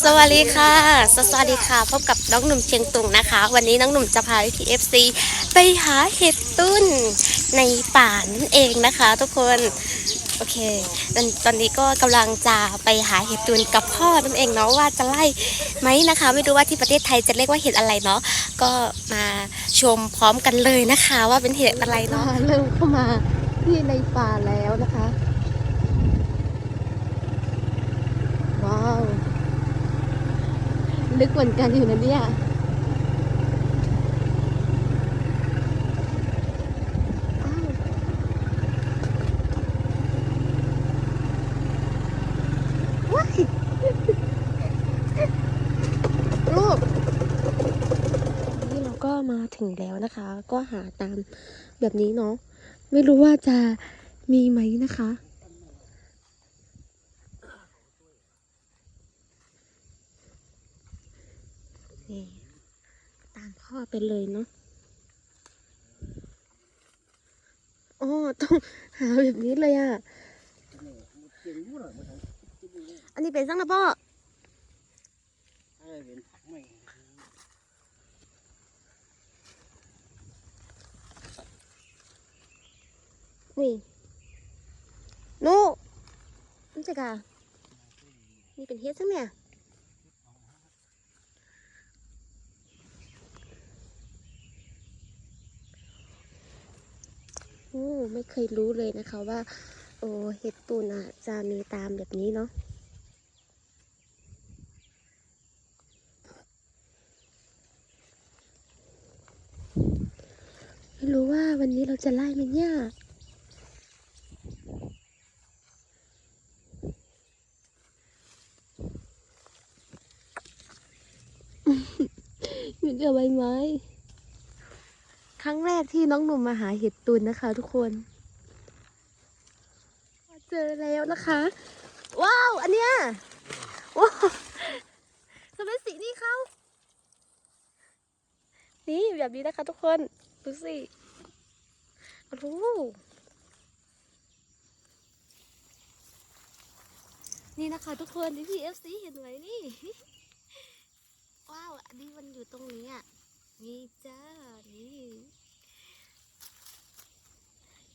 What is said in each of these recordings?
สวัสดีค่ะ สวัสดีค่ะ พบกับน้องหนุ่มเชียงตุงนะคะ วันนี้น้องหนุ่มจะพาพี่เอฟซีไปหาเห็ดตุ้นในป่านั่นเองนะคะ ทุกคน โอเค ตอนตอนนี้ก็กำลังจะไปหาเห็ดตุ้นกับพ่อนั่นเองเนาะว่าจะไล่ไหมนะคะ ไม่รู้ว่าที่ประเทศไทยจะเรียกว่าเห็ดอะไรเนาะ ก็มาชมพร้อมกันเลยนะคะ ว่าเป็นเห็ดอะไรเนาะ เริ่มเข้ามาที่ในป่าแล้วนะคะ ว้าว ลึกเหมือนกันอยู่นะเนี่ยอ้าวว้ายลูกนี่เราก็มาถึงแล้วนะคะ ก็หาตามแบบนี้เนาะ ไม่รู้ว่าจะมีไหมนะคะ ตามพ่อไปเลยเนาะอ๋อต้องหาแบบนี้เลยอะ อันนี้เป็นสังนะพ่อนี่นูนี่จะกะนี่เป็นเฮ็ดซังเนี่ย โอ้ไม่เคยรู้เลยนะคะว่า โอ้เห็ดตูนอะ จะมีตามแบบนี้เนาะไม่รู้ว่าวันนี้เราจะไล่มันเนี่ยอยู่กับใบไม้ ครั้งแรกที่น้องหนุ่มมาหาเห็ดตุนนะคะ ทุกคน เจอแล้วนะคะ ว้าว อันเนี้ยว้าวทำไมสีนี่เขานี่แบบนี้นะคะ ทุกคนดูสิโอ้นี่นะคะทุกคนที่พี่เอฟซีเห็นไหมนี่ ว้าว อันนี้มันอยู่ตรงนี้อะ นี่จ้า นี่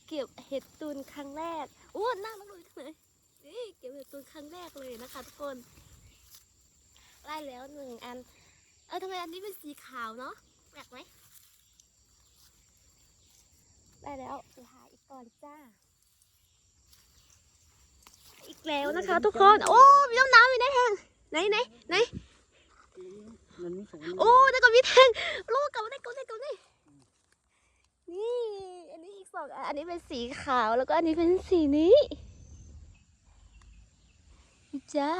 เก็บเห็ดตูนครั้งแรกโอ้หน้าน้องลุยเลยนี่เก็บเห็ดตูนครั้งแรกเลยนะคะ ทุกคนได้แล้วหนึ่งอัน เออทำไมอันนี้เป็นสีขาวเนาะแปลกไหมได้แล้วไปหาอีกก่อนจ้า อีกแล้วนะคะ ทุกคน โอ้มีน้ำน้ำมีในแห้งไหนไหนไหนมันไม่สวยโอ้ได้กับมีแทงลูกกลับมาได้กลับมาได้กลับมาได้นี่ อันนี้อีกสองอันนี้เป็นสีขาวแล้วก็อันนี้เป็นสีนี้นี่จ้า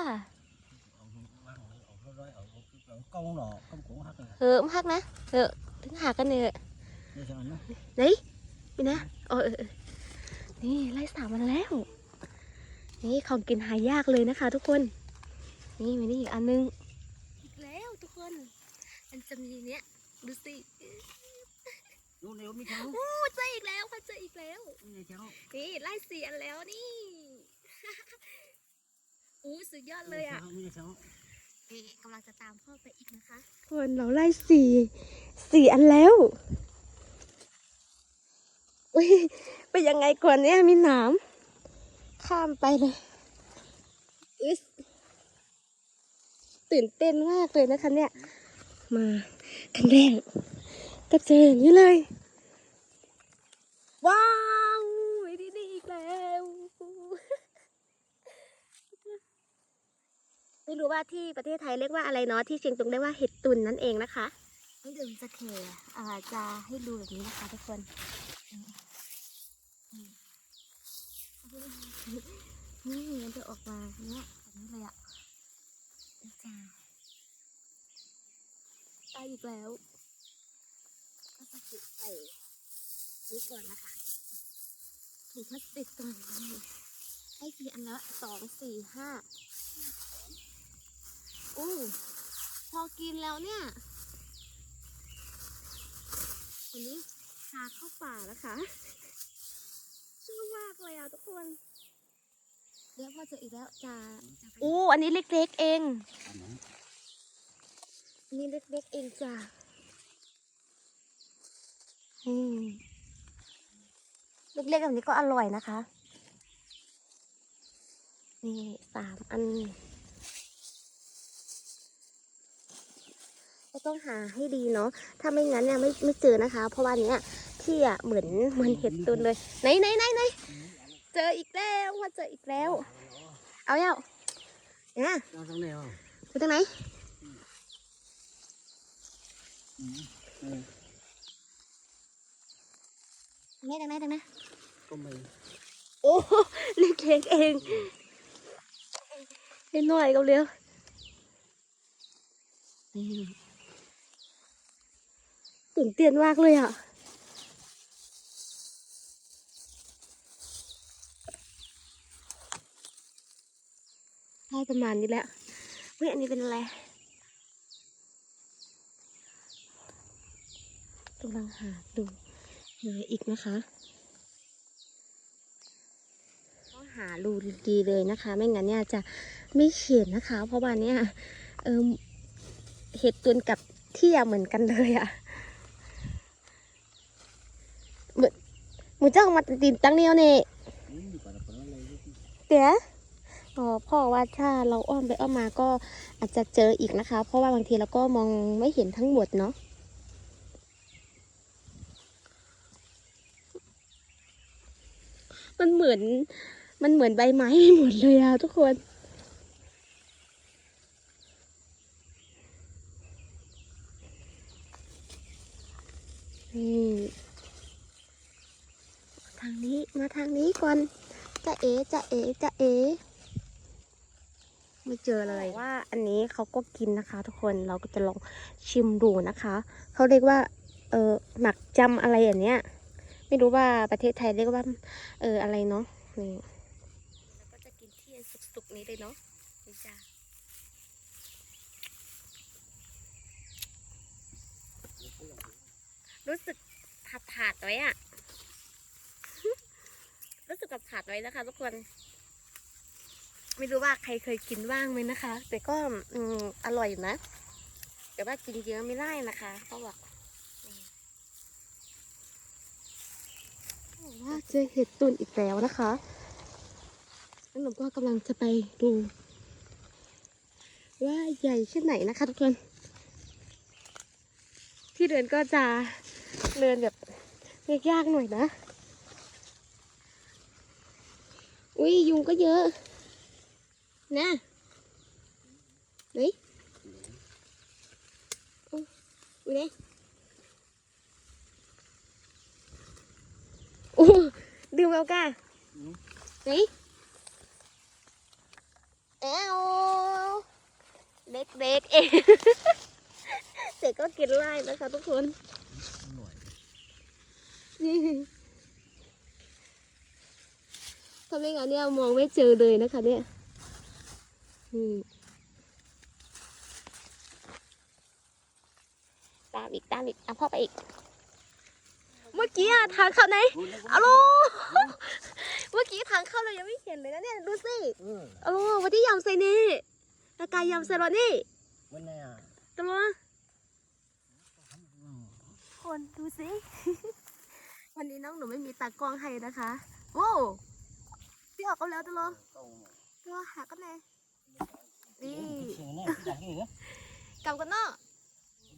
เออมหักนะเออถึงหักกันเนี่ย đây sao nó ไหนไปนะเออเออเออนี่ไล่สามมันแล้ว นี่ของกินหายากเลยนะคะ ทุกคน นี่มีนี่อีกอันนึงอีกแล้วทุกคน มันจะมีเนี้ยดูสิ nó nếu mới cháu โอ้เจออีกแล้วค่ะเจออีกแล้ว này cháu นี่ไล่เสียนแล้วนี่ อู้สุดยอดเลยอะ này cháu นี่กำลังจะตามพ่อไปอีกนะคะ คนเราไล่สี่สี่อันแล้วอุ้ยไปยังไงก่อนเนี่ยมีหนามข้ามไปเลยอึ๊สตื่นเต้นมากเลยนะคะเนี่ย มาครั้งแรก ก็เจอย่างนี้เลย ว้าวดีดีอีกแล้ว ไม่รู้ว่าที่ประเทศไทยเรียกว่าอะไรเนาะที่เชียงตุงเรียกว่าเห็ดตุนนั่นเองนะคะนี่เดี๋ยวจะเคอ่าจะให้ดูแบบนี้นะคะทุกคนนี่มันจะออกมาเนี้ยแบบนี้เลยอะจ้าตายอีกแล้ว ส่นี่ก่อนนะคะถุงพลาสติกก่อนนี่ให้กี่อันละสองสี่ห้าอู้พอกินแล้วเนี่ยวันนี้พาเข้าป่านะคะชอบมากเลยอะทุกคนเดี๋ยวพ่อเจออีกแล้วจ้าอู้อันนี้เล็กๆเอง อันนั้นอันนี้เล็กๆเองจ้า อืมเล็กๆแบบนี้ก็อร่อยนะคะ นี่สามอันก็ต้องหาให้ดีเนาะ ถ้าไม่งั้นเนี่ยไม่ไม่เจอนะคะ เพราะว่าเนี้ยที่อะเหมือนเหมือนเห็ดตุนเลย ไหนไหนไหนไหนเจออีกแล้วว่าเจออีกแล้ว เอาแล้วเนี่ยเราทางไหนอะไปตรงไหนอืมเออ ตรงไหนตรงไหนตรงไหนก็ไม่โอ้เล็กๆเองเล็กหน่อยก็เร็วนี่ตื่นเต้นมากเลยอะได้ประมาณนี้แหละเฮ้ยอันนี้เป็นอะไรกำลังหาดู หาอีกนะคะต้องหารูดีเลยนะคะ ไม่งั้นเนี่ยจะไม่เขียนนะคะ เพราะว่าเนี่ยเออเห็ดตุนกับเที่ยเหมือนกันเลยอะเหมือนหมูเจ้ามาติดตั้งเดียวเนี่ยนี่เดี๋ยวอ๋อพ่อว่าถ้าเราอ้อมไปอ้อมมาก็อาจจะเจออีกนะคะ เพราะว่าบางทีเราก็มองไม่เห็นทั้งหมดเนาะ มันเหมือน มันเหมือนใบไม้หมดเลยอะทุกคนนี่ทางนี้มาทางนี้ก่อนจะเอจะเอจะเอไม่เจอเลยว่า อันนี้เขาก็กินนะคะ ทุกคนเราก็จะลองชิมดูนะคะเขาเรียกว่า เออหมักจำอะไรอย่างเนี้ย ไม่รู้ว่าประเทศไทยเรียกว่า เอออะไรเนาะนี่แล้วก็จะกินที่สุกๆนี้เลยเนาะนี่จ้ารู้สึกผัดผาดไว้อะรู้สึกกับผาดไว้นะคะ ทุกคน ไม่รู้ว่าใครเคยกินบ้างไหมนะคะ แต่ก็อืมอร่อยอยู่นะ แต่ว่ากินเยอะไม่ได้นะคะเขาบอกอืม เจอเห็ดตุนอีกแล้วนะคะแล้วหนูก็กำลังจะไปดู ว่าใหญ่แค่ไหนนะคะทุกคน ที่เดินก็จะเดินแบบยากๆหน่อยนะ อุ้ยยุงก็เยอะ นะไหนอุ๊ยอุ้ยไหน อ้ดื่มเอาก้าไหนเอ้าเด็กๆเองเด็กก็กินไล่นะคะทุกคนอร่อยนี่ถ้าไมงั้นเนี่ยมองไม่เจอเลยนะคะ เนี่ยอืมตามอีกตามอีกเอะพ่อไปอีก เมื่อกี้อะทางเข้าไหนอะโลเมื่อกี้ทางเข้าเรายังไม่เห็นเลยนะเนี่ยดูสิเอออะโลวันที่ยำใส่นี่ตะกายยำใส่รอนี่วันไหนอะตะโลอืมคนดูสิวันนี้น้องหนูไม่มีตากล้องให้นะคะโว้วพี่ออกกันแล้วตะโลต้องตะโลหากันแน่นี่เสียงเนี่ยที่ดักนี่เหรอกำกันเนาะ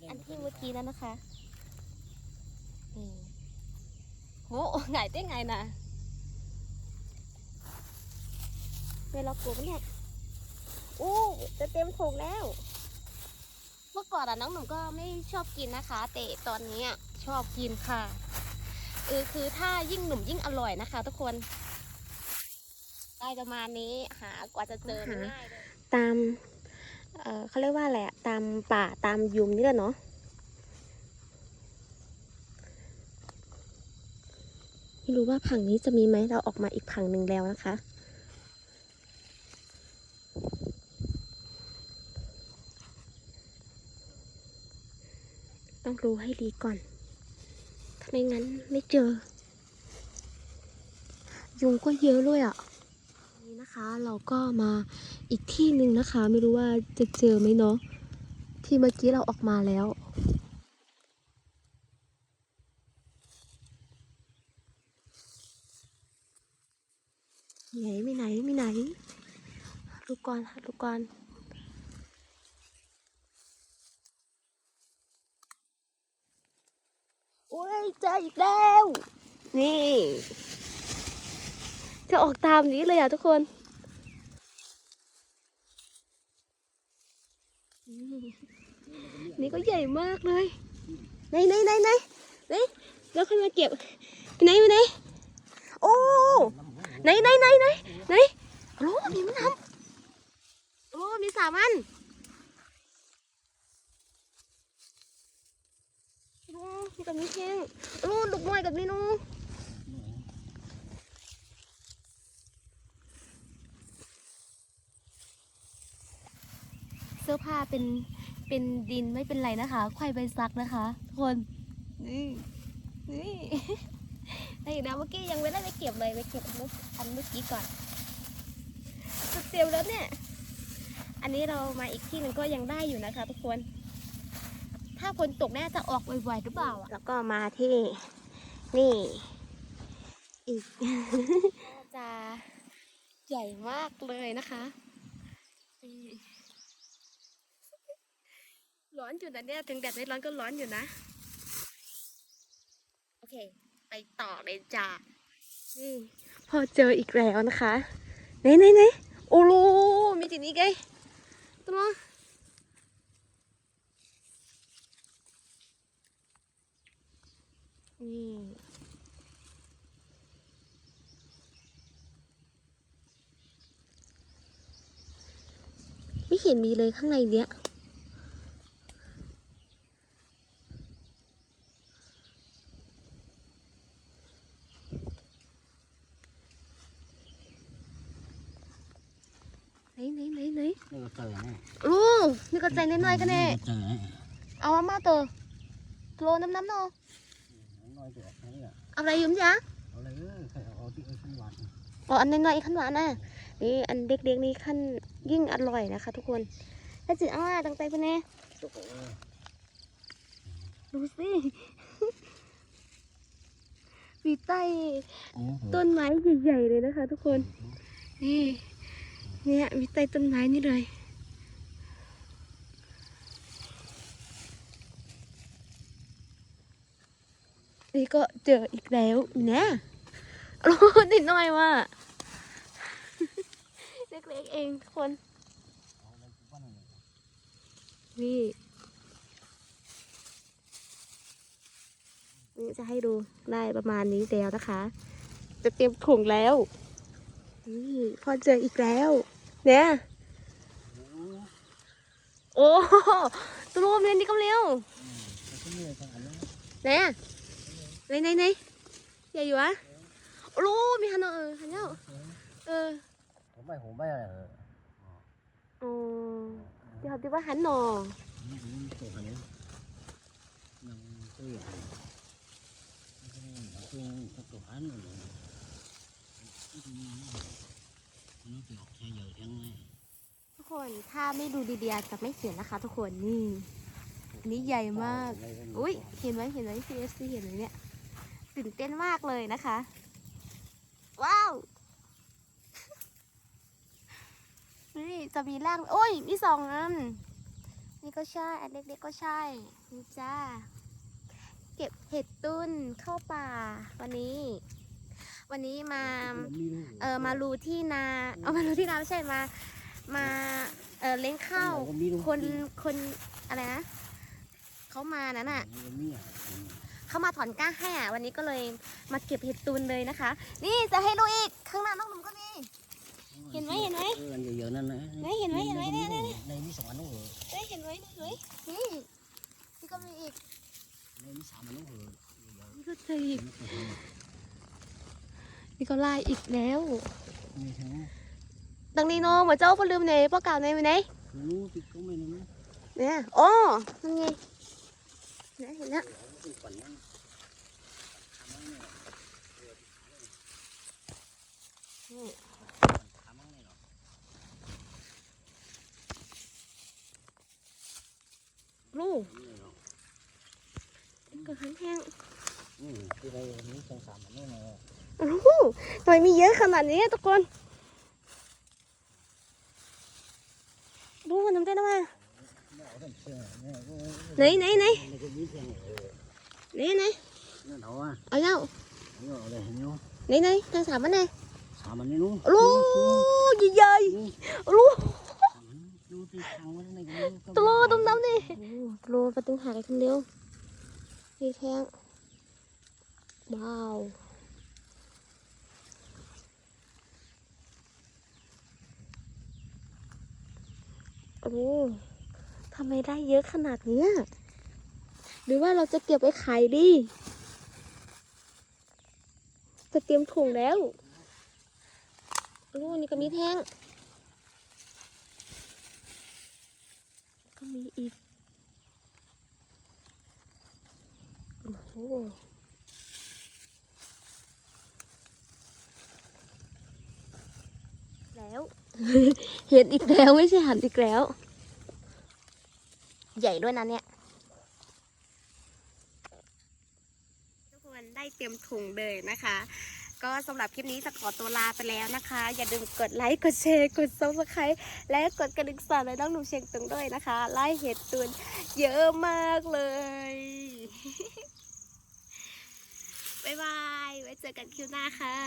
อันที่เมื่อกี้แล้วนะคะนี่ โหไงเต้นไงนะเวลากลัวปะเนี่ยโอ้จะเต็มถุงแล้ว เมื่อก่อนอะน้องหนุ่มก็ไม่ชอบกินนะคะ แต่ตอนนี้ชอบกินค่ะเออคือถ้ายิ่งหนุ่มยิ่งอร่อยนะคะ ทุกคน ได้ประมาณนี้หากว่าจะเจอไม่ง่ายเลยตาม เออเขาเรียกว่าอะไรอะตามป่าตามยุมนี่แหละเนาะ ไม่รู้ว่าผังนี้จะมีไหมเราออกมาอีกผังหนึ่งแล้วนะคะ ต้องรู้ให้ดีก่อน ถ้าไม่งั้นไม่เจอ ยุงก็เยอะเลยอะนี่นะคะ เราก็มาอีกที่หนึ่งนะคะ ไม่รู้ว่าจะเจอไหมเนาะที่เมื่อกี้เราออกมาแล้ว ไหนไม่ไหนไม่ไหนหาดูก่อนดูก่อนโอ้ยเจออีกแล้ว นี่ จะออกตามนี้เลยอะทุกคนนี่ก็ใหญ่มากเลยไหนไหนไหนไหนไหนแล้วขึ้นมาเก็บไหนไปไหนโอ้ ไหนไหนไหนไหนไหนโอ้มีมันทำโอ้มีสามอันโอ้มีกับมีแห้งโอ้ลูกน้อยกับมีนูเสื้อผ้าเป็นเป็นดินไม่เป็นไรนะคะ ควายใบซักนะคะทุกคน นี่ นี่ ไอ้นะเมื่อกี้ยังไม่ได้ไปเก็บเลยไปเก็บอันเมื่ออันเมื่อกี้ก่อนสุดเต็มแล้วเนี่ย อันนี้เรามาอีกที่หนึ่งก็ยังได้อยู่นะคะ ทุกคน ถ้าฝนตกน่าจะออกบ่อยๆหรือเปล่าแล้วก็มาที่นี่อีกจะใหญ่มากเลยนะคะร้อนอยู่นะเนี่ยถึงแดดไม่ร้อนก็ร้อนอยู่นะ โอเค ไปต่อเลยจ้านี่พอเจออีกแล้วนะคะไหนไหนไหนโอ้โหมีที่นี่ไงตัวน้องนี่ไม่เห็นมีเลยข้างในเนี้ย ไหนไหนไหนไหน นี่ก็เจอแน่ โอ้ นี่ก็ใจน้อยๆกันแน่เจอแน่เอามามาตัวโลน้ำน้ำเนาะน้อยตัวนี่อะเอาอะไรอยุ่มจ๊ะเอาเลยเอาที่เอาขึ้นวัดอ๋ออันน้อยๆอีกขั้นหวานน่ะนี่อันเด็กๆนี่ขั้นยิ่งอร่อยนะคะ ทุกคนถ้าจืดเอามาตั้งใจไปแน่ตัวโอ้ดูสิมีใต้โอ้ต้นไม้ใหญ่ๆเลยนะคะ ทุกคน นี่เนี่ยมีใต้ต้นไม้นี่เลย นี่ก็เจออีกแล้วเนี่ยโอ้นิดหน่อยว่ะเล็กๆเองทุกคน นี่นี่จะให้ดูได้ประมาณนี้แล้วนะคะ จะเตรียมถุงแล้ว นี่พอเจออีกแล้ว เนี่ย โอ้ตัวรวมเรียนดีกำเร็วเนี่ย ไหนไหนไหนใหญ่อยู่วะโอ้โหมีฮันเนอะเออฮันเนาะเออผมไม่ผมไม่อะไรโอ้เดี๋ยวที่ว่าหันหนอนี่ตัวอันนี้นั่งตัวใหญ่ตัวตัวอันนี้นี่เกี่ยวใช้เยอะยังไงทุกคนถ้าไม่ดูดีๆจะไม่เห็นนะคะ ทุกคนนี่อันนี้ใหญ่มาก อุ้ยเห็นไหมเห็นไหม CFC เห็นไหมเนี่ย ตื่นเต้นมากเลยนะคะ ว้าว นี่จะมีร่างโอ้ยมีสองอันนี่ก็ใช่อันเล็กๆก็ใช่นี่จ้า เก็บเห็ดตุ้นเข้าป่า วันนี้ วันนี้มา เออมารูที่นา เอามารูที่นาไม่ใช่มา มาเออเลี้ยงข้าวคนคนอะไรนะเขามานั้นอะ เขามาถอนก้าให้อะวันนี้ก็เลยมาเก็บเห็ดตูนเลยนะคะ นี่จะให้ดูอีกข้างหน้าน้องหนุ่มก็มี เห็นไหมเห็นไหมเออเยอะๆนั่นนะไหนเห็นไหมเห็นไหมเนี่ยเนี่ยเนี่ยในนี้สองอันนู้นเหรอเฮ้ยเห็นไหมเห็นไหมนี่นี่ก็มีอีกในนี้สามอันนู้นเหรอนี่ก็เจออีกนี่ก็ไล่อีกแล้วมีทั้งดังนี้เน้องเหมือนเจ้าพอลืมไหนป้าเก่าไหนไปไหนนู้นติดก็ไม่นู้นเนี่ยโอ้นั่นไงเนี่ยเห็นแล้ว คู่กนนั่มั่งเนี่ลูกก็ขัแห้งอืมทีไรนี้สงสารมันไม่เลยโอ้โหทำไมมีเยอะขนาดนี้ทุกคนลูกมันทำได้ไหมไหนไหนไหน นจะมีเสียงเออไหนไหนเนี่ยเอาอะเอาแล้วเนี่ยเอาเลยเนี่ยไหนไหนทางสามมันไหนสามอันนี้นู้นลูกใหญ่ๆลูกดูที่ทางมันในกันตัวโลดำๆนี่โลประตูหายคนเดียวนี่แทงว้าวโอ้ทำไมได้เยอะขนาดเนี้ยห รือว่าเราจะเก็บไว้ขายดี จะเตรียมถุงแล้วโอ้นี่ก็มีแท่งก็มีอีกโอ้โหแล้ว เห็นอีกแล้วไม่ใช่หันอีกแล้ว ใหญ่ด้วยนะเนี่ย ทุกคนได้เตรีย มถุงเลยนะคะ ก็สำหรับคลิปนี้จะขอตัวลาไปแล้วนะคะ อย่าลืมกดไลค์กดแชร์กดซับสไครต์และกดกระดิ่งสั่นเลยน้องหนุ่มเชียงตุงด้วยนะคะไล่เห็ดตุนเยอะมากเลยบ๊ายบายไว้เจอกันคลิปหน้าค่ะ